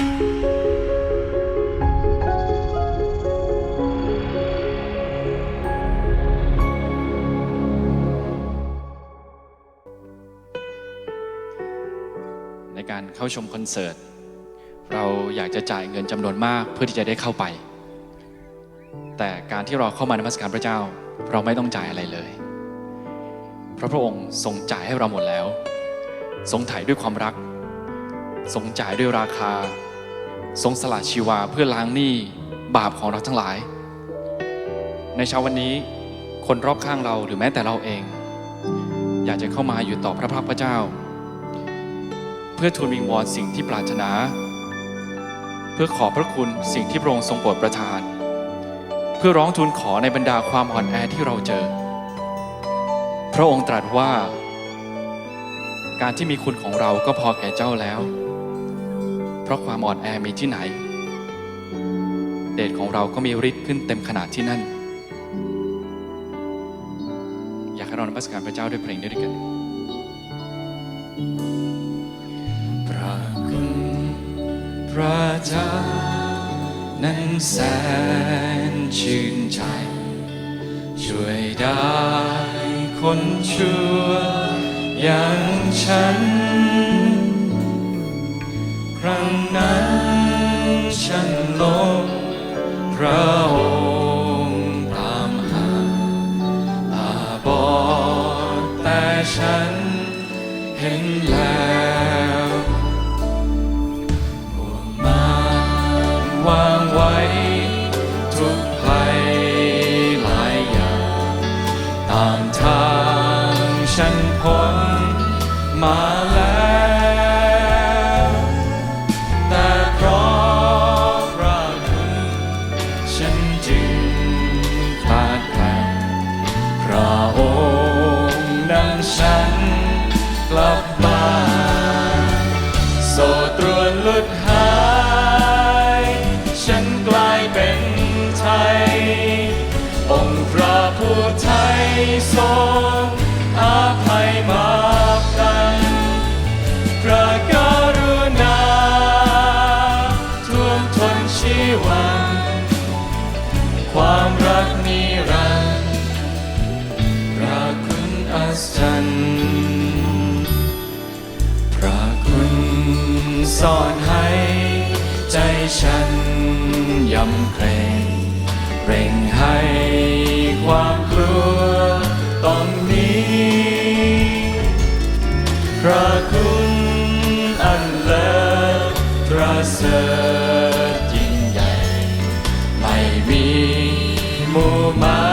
ในการเข้าชมคอนเสิร์ต เราอยากจะจ่ายเงินจำนวนมากเพื่อที่จะได้เข้าไป แต่การที่เราเข้ามานมัสการพระเจ้า เราไม่ต้องจ่ายอะไรเลยเพราะพระองค์ทรงจ่ายให้เราหมดแล้ว ทรงถ่ายด้วยความรัก ทรงจ่ายด้วยราคา ทรงสละชีวาเพื่อล้างหนี้บาปของเราทั้งหลาย ในเช้าวันนี้คนรอบข้างเราหรือแม้แต่เราเอง อยากจะเข้ามาอยู่ต่อพระพักตร์พระเจ้า เพื่อทูลวิงวอนสิ่งที่ปรารถนา เพื่อขอพระคุณสิ่งที่พระองค์ทรงโปรดประทาน เพื่อร้องทูลขอในบรรดาความอ่อนแอที่เราเจอ พระองค์ตรัสว่า การที่มีคุณของเราก็พอแก่เจ้าแล้ว ราะความอ่อนแอมีที่ไหน เดชของเราก็มีฤทธิ์ขึ้นเต็มขนาดที่นั่น อยากให้เรานมัสการพระเจ้าด้วยเพลงด้วยกันพระคุณพระเจ้านั้นแสนชื่นใจ ช่วยได้คนชั่วอย่างฉัน นั้นฉันลงพระองค์ตามหาตาบอดแต่ฉันเห็นแล้วห่วงมาวางไว้ ท อันเลิศประเสริฐยิ่งใหญ่ ไม่มีมูมา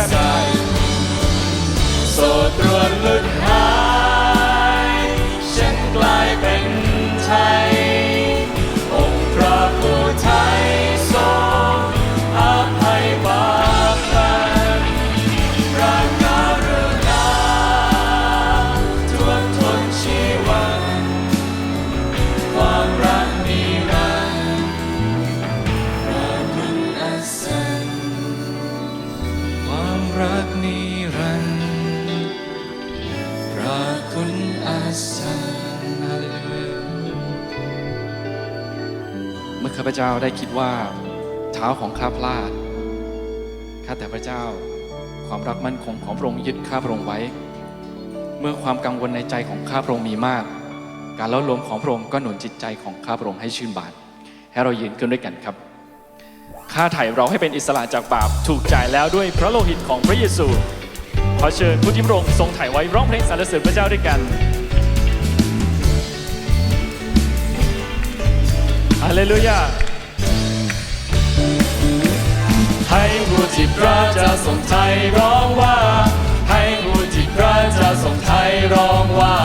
ายอัศจรรย์โสตรวนลึกหา มื่อข้าพเจ้าได้คิดว่าเท้าของข้าพลาด ข้าแต่พระเจ้า ความรักมั่นคงของพระองค์ยึดข้าพระองค์ไว้ เมื่อความกังวลในใจของข้าพระองค์มีมาก การเล่าลมของพระองค์ก็หนุนจิตใจของข้าพระองค์ให้ชื่นบาน ให้เรายืนขึ้นด้วยกันครับค่าไถ่เราให้เป็นอิสระจากบาปถูกจ่ายแล้วด้วยพระโลหิตของพระเยซู ขอเชิญผู้ที่พระองค์ทรงไถ่ไว้ร้องเพลงสรรเสริญพระเจ้าด้วยกัน ฮเลลูยาให้ผู้ที่พระเจ้าทรงไทยร้องว่า ให้ผู้ที่พระเจ้าทรงไทยร้องว่า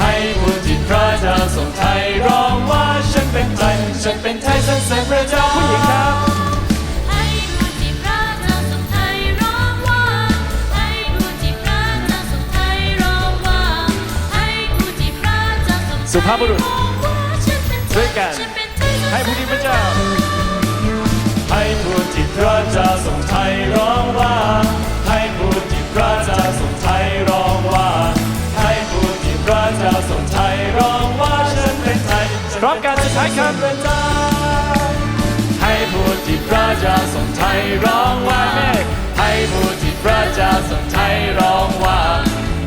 ให้ผู้ที่พระเจ้าทรงไทยร้องว่า ฉันเป็นไทยฉันเป็นไทยฉันเสริมพระเจ้าผู้หญิงครับสุภาพบุรุษ ให้ผู้ที่พระเจ้า ให้ผู้ที่พระเจ้าทรงไทยร้องว่า ให้ผู้ที่พระเจ้าทรงไทยร้องว่า ให้ผู้ที่พระเจ้าทรงไทยร้องว่าฉันเป็นไทยพร้อมกันสุดท้ครับเป็นจ้าให้ผู้ที่พระเจ้าทรงไทยร้องว่าให้ผู้ที่พระเจ้าทรงไทยร้องว่า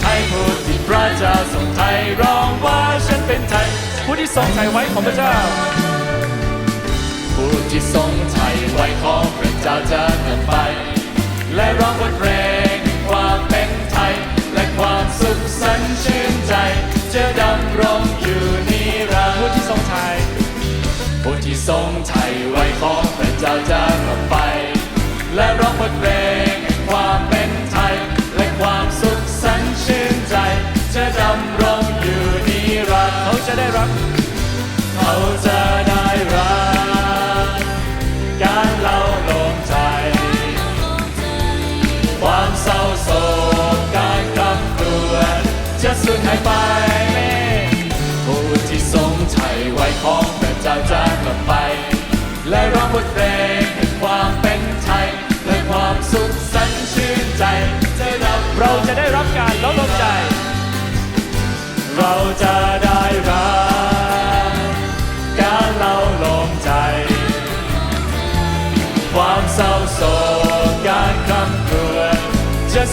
ให้ผู้ที่พระเจ้าทรงไทยร้องว่าฉันเป็นไทยผู้ที่ทรงใจไว้ของพระเจ้า ที่ทรงไทยไว้ของพระเจ้าจะกลับไป และร้องบทเพลงแห่งความเป็นไทย และความสุขสันต์ชื่นใจ จะดำรงอยู่นิรันดร์ผู้ที่ทรงใจผู้ที่ทรงไทยไว้ของพระเจ้าจะกลับไป และร้องบทเพลงแห่งความเป็นไทย และความสุขสันต์ชื่นใจ จะดำรงอยู่นิรันดร์เขาจะได้รับ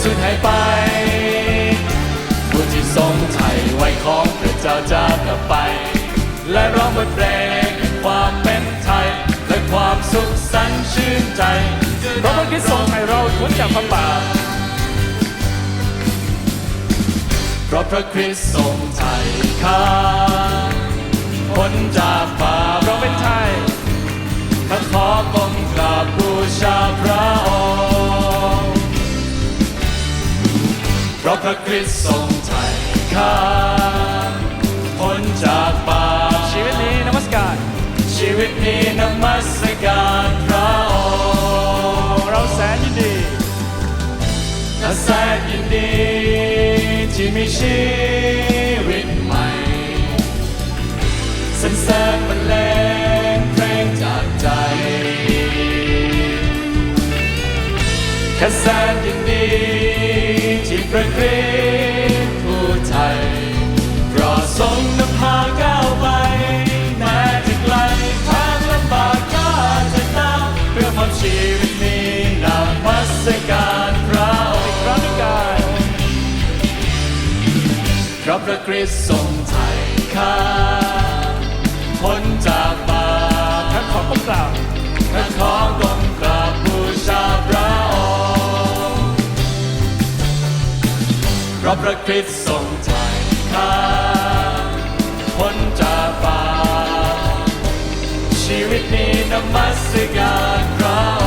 สูญหายไปผู้ที่ทรงไทยไว้ของพระเจ้าจะกลับไป และร้องบทเพลงแห่งความเป็นไทย และความสุขสันต์ชื่นใจเพราะพระคริสต์ทรงให้เราพ้นจากความบาปเพราะพระคริสต์ทรงไถ่ข้าพ้นจากบาปเราเป็นไทยข้าขอก้มกราบบูชา พราะพระคริสต์ทรงไถ่ข้าพ้นจากบาปชีวิตนี้นมัสการ ชีวิตนี้นมัสการพระองค์เราแสนยินดีและแสนยินดีที่มีชีวิตใหม่สรรเสริญบรรเลงเพลงจากใจแค่แสน คริสต์ทรงไถ่ข้าพ้นจากบาปท่าขอก้มกราบและขอกมกราบบูชาพระองค์เพราะพระคริสต์ทรงไถ่ข้าพ้นจากบาปชีวิตนี้นมัสการพระ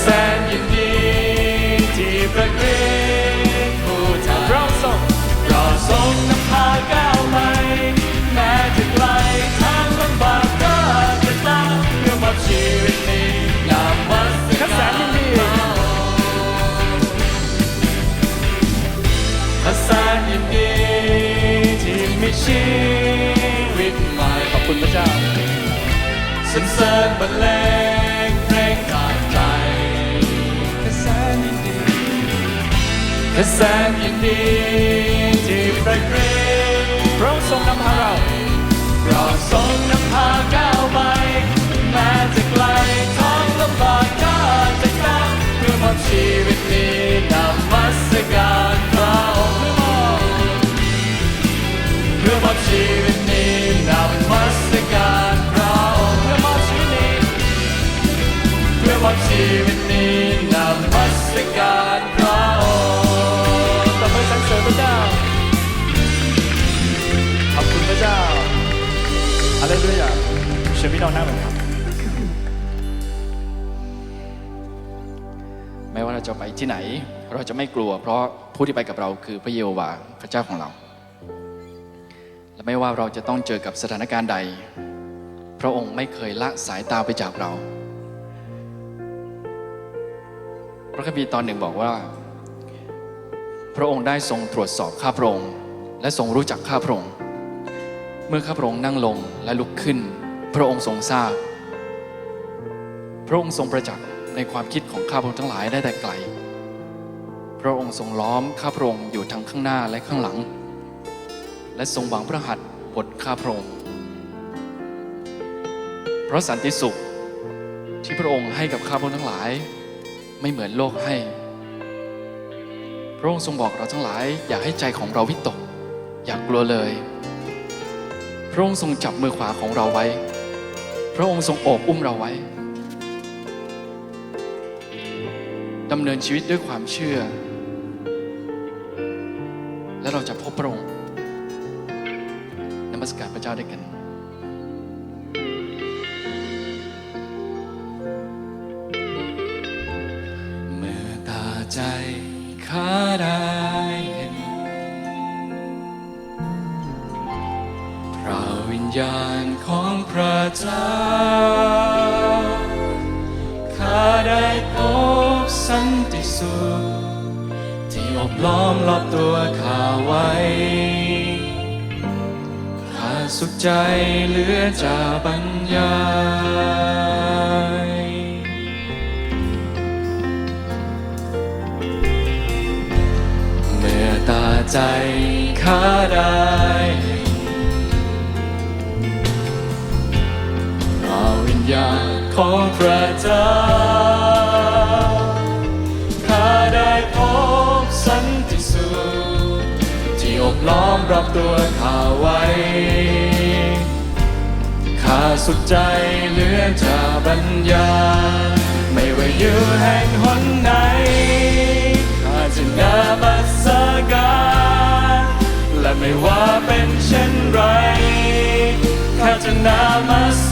แสนยินดีที่พระคริสต์ผู้ไทยเราส่งเราทรงนำพาก้าวไปแม้จะไกลทางลำบากก็จะตามเพื่อมอบชีวิตนี้นำมัสข้าแสกานรยินดีพระแสนยินดีที่มีชีวิตใหม่ขอบคุณพระเจ้าสรรเสริญบรรเลง และแสงยินดีที่พระคริสต์พระองค์ทรงนำพาเรา เชิญพี่น้อนครับ ไม่ว่าเราจะไปที่ไหน เราจะไม่กลัว เพราะผู้ที่ไปกับเราคือพระเยโฮวาห์พระเจ้าของเรา และไม่ว่าเราจะต้องเจอกับสถานการณ์ใด พระองค์ไม่เคยละสายตาไปจากเรา พระคัมภีร์ตอนหนึ่งบอกว่า พระองค์ได้ทรงตรวจสอบข้าพระองค์และทรงรู้จักข้าพระองค์เมื่อข้าพระองค์นั่งลงและลุกขึ้น พระองค์ทรงทราบ พระองค์ทรงประจักษ์ในความคิดของข้าพระองค์ทั้งหลายได้แต่ไกล พระองค์ทรงล้อมข้าพระองค์อยู่ทั้งข้างหน้าและข้างหลัง และทรงวางพระหัตถ์บนข้าพระองค์เพราะสันติสุขที่พระองค์ให้กับข้าพระองค์ทั้งหลาย ไม่เหมือนโลกให้ พระองค์ทรงบอกเราทั้งหลาย อย่าให้ใจของเราวิตก อย่ากกลัวเลย พระองค์ทรงจับมือขวาของเราไว้ พระองค์ทรงโอบอุ้มเราไว้ดำเนินชีวิตด้วยความเชื่อ และเราจะพบพระองค์นมัสการพระเจ้าด้วยกันเมื่อตาใจข้าได ญาณของพระเจ้า ข้าได้พบสันติสุขที่อบล้อมรอบตัวข้าไว้ ข้าสุขใจเหลือจะบรรยายเมื่อตาใจข้าได้ ญาณของพระเจ้าข้าได้พบสันติสุขที่อบล้อมรอบตัวข้าไว้ข้าสุขใจเหลือจะบรรยายไม่ว่าอยู่แห่งหนไหนข้าจะนามัสการและไม่ว่าเป็นเช่นไรข้าจะนามัส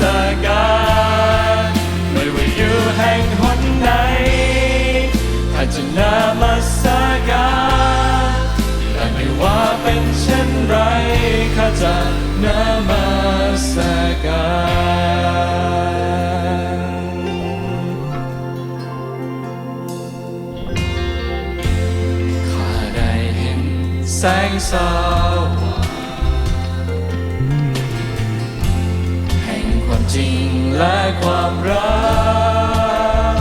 ไรข้าจะนมัสการข้าได้เห็นแสงสว่างแห่งความจริงและความรัก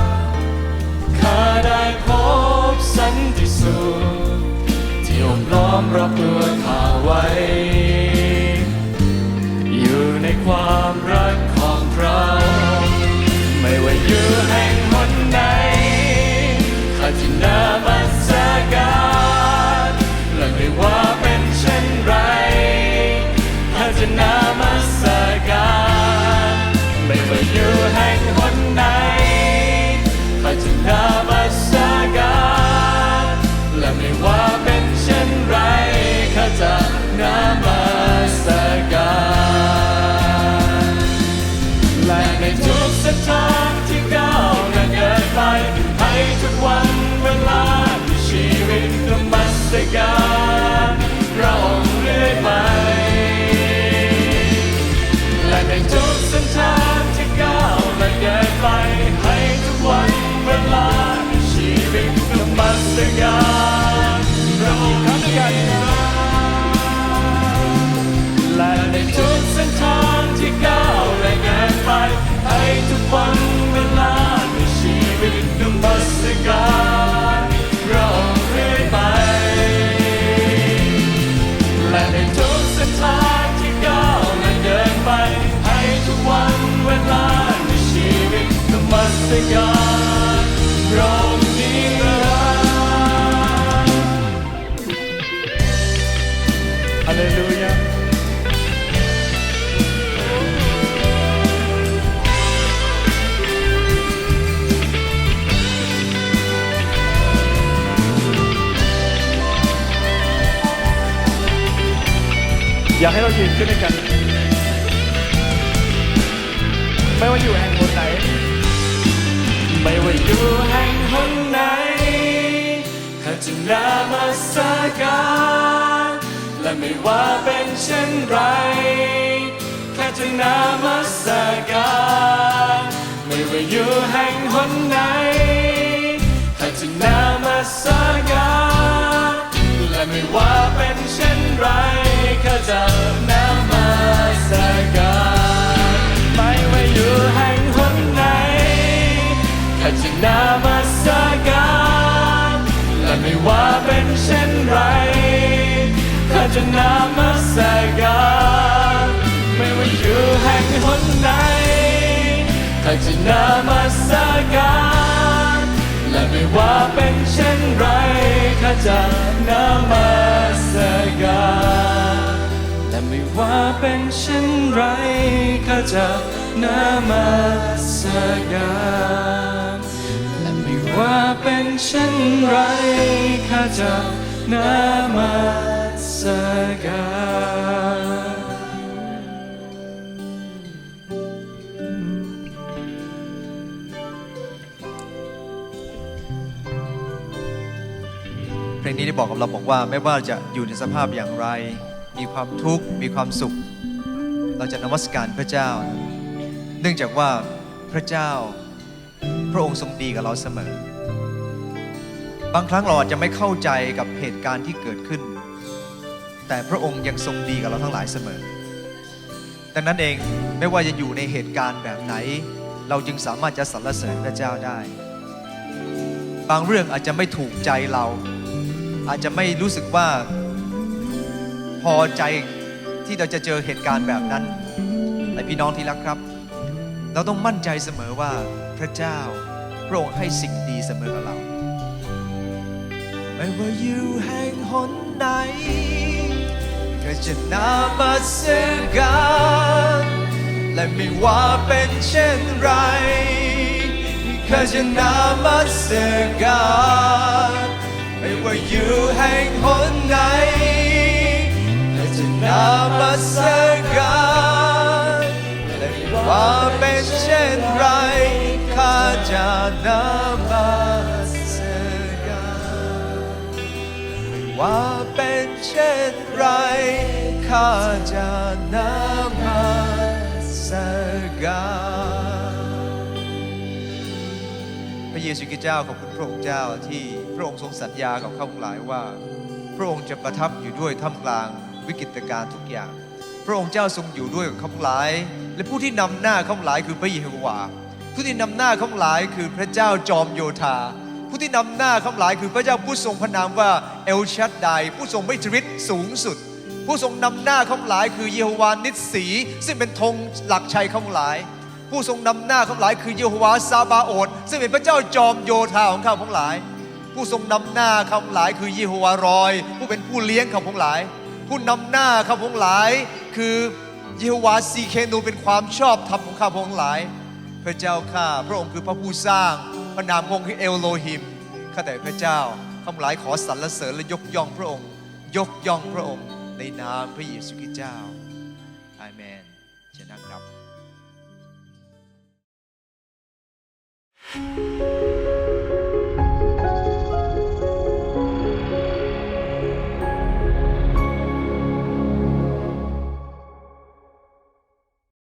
ข้าได้พบสันติสุขที่อบล้อมรอบตัวข้า ความรักของเรา ไม่ว่าอยู่แห่งหนไหนข้าจะนามัสการและไม่ว่าเป็นเช่นไรข้าจะนามัสการไม่ว่าอยู่แห่งหนไหนข้าจะนามัสการและไม่ว่าเป็นเช่นไรข้าจะนา มัส อยากให้เรายืนขึ้นด้วยกัน ไม่ว่าอยู่แห่งหนไหน ไม่ว่าอยู่แห่งหนไหนข้าจะนามัสการและไม่ว่าเป็นเช่นไรแค่จะนามัสการไม่ว่าอยู่แห่งหนไหนแค่จะนามัสการและไม่ว่าเป็นเช่นไร จะนามัสการไม่ว่าอยู่แห่งหนไหนข้าจะนามัสการและไม่ว่าเป็นเช่นไรข้าจะนามัสการและไม่ว่าเป็นเช่นไรข้าจะนามัสการและไม่ว่าเป็นเช่นไรข้าจะนามัสกา เพลงนี้ได้บอกกับเราบอกว่าไม่ว่าจะอยู่ในสภาพอย่างไร มีความทุกข์ มีความสุข เราจะนมัสการพระเจ้า เนื่องจากว่าพระเจ้า พระองค์ทรงดีกับเราเสมอ บางครั้งเราอาจจะไม่เข้าใจกับเหตุการณ์ที่เกิดขึ้น แต่พระองค์ยังทรงดีกับเราทั้งหลายเสมอ ดังนั้นเองไม่ว่าจะอยู่ในเหตุการณ์แบบไหน เราจึงสามารถจะสรรเสริญพระเจ้าได้ บางเรื่องอาจจะไม่ถูกใจเรา อาจจะไม่รู้สึกว่าพอใจที่เราจะเจอเหตุการณ์แบบนั้นแต่พี่น้องที่รักครับ เราต้องมั่นใจเสมอว่าพระเจ้าพระองค์ให้สิ่งดีเสมอกับเรา ไม่ว่าอยู่แห่งหนไหน ก็จะนามัสการและไม่ว่าเป็นเช่นไรก็จะนามัสการไม่ว่าอยู่แห่งหนไหนก็จะนามัสการและไม่ว่าเป็นเช่นไรข้าจะนามัส ว่าเป็นเช่นไร ข้าจะนมัสการพระเยซูคริสต์เจ้าขอบคุณพระองค์เจ้าที่พระองค์ทรงสัญญากับข้าพงหลายว่า พระองค์จะประทับอยู่ด้วยท่ามกลางวิกฤตการณ์ทุกอย่าง พระองค์เจ้าทรงอยู่ด้วยกับข้าพงหลาย และผู้ที่นำหน้าข้าพงหลายคือพระเยโฮวาห์ผู้ที่นำหน้าข้าพงหลายคือพระเจ้าจอมโยธา ผู้ที่นำหน้าข้าพงหลายคือพระเจ้าผู้ทรงพระนามว่าเอลชัดไดผู้ทรงไม่ทริตสูงสุด ผู้ทรงนำหน้าข้าพงหลายคือเยโฮวานิสสี ซึ่งเป็นธงหลักชัยข้าพงหลาย ผู้ทรงนำหน้าข้าพงหลายคือเยโฮวาซาบาโอดซึ่งเป็นพระเจ้าจอมโยธาของข้าพงหลาย ผู้ทรงนำหน้าข้าพงหลายคือเยโฮวารอย ผู้เป็นผู้เลี้ยงข้าพงหลาย ผู้นำหน้าข้าพงหลาย คือเยโฮวาซีเคนูเป็นความชอบธรรมของข้าพงหลาย พระเจ้าข้าพระองค์คือพระผู้สร้าง พระนามองค์คือเอลโลฮิมข้าแต่พระเจ้าข้าพงหลายขอสรรเสริญและยกย่องพระองค์ ยกย่องพระองค์ ในนามพระเยซูคริสต์เจ้าอาเมนเชิญนั่งครับ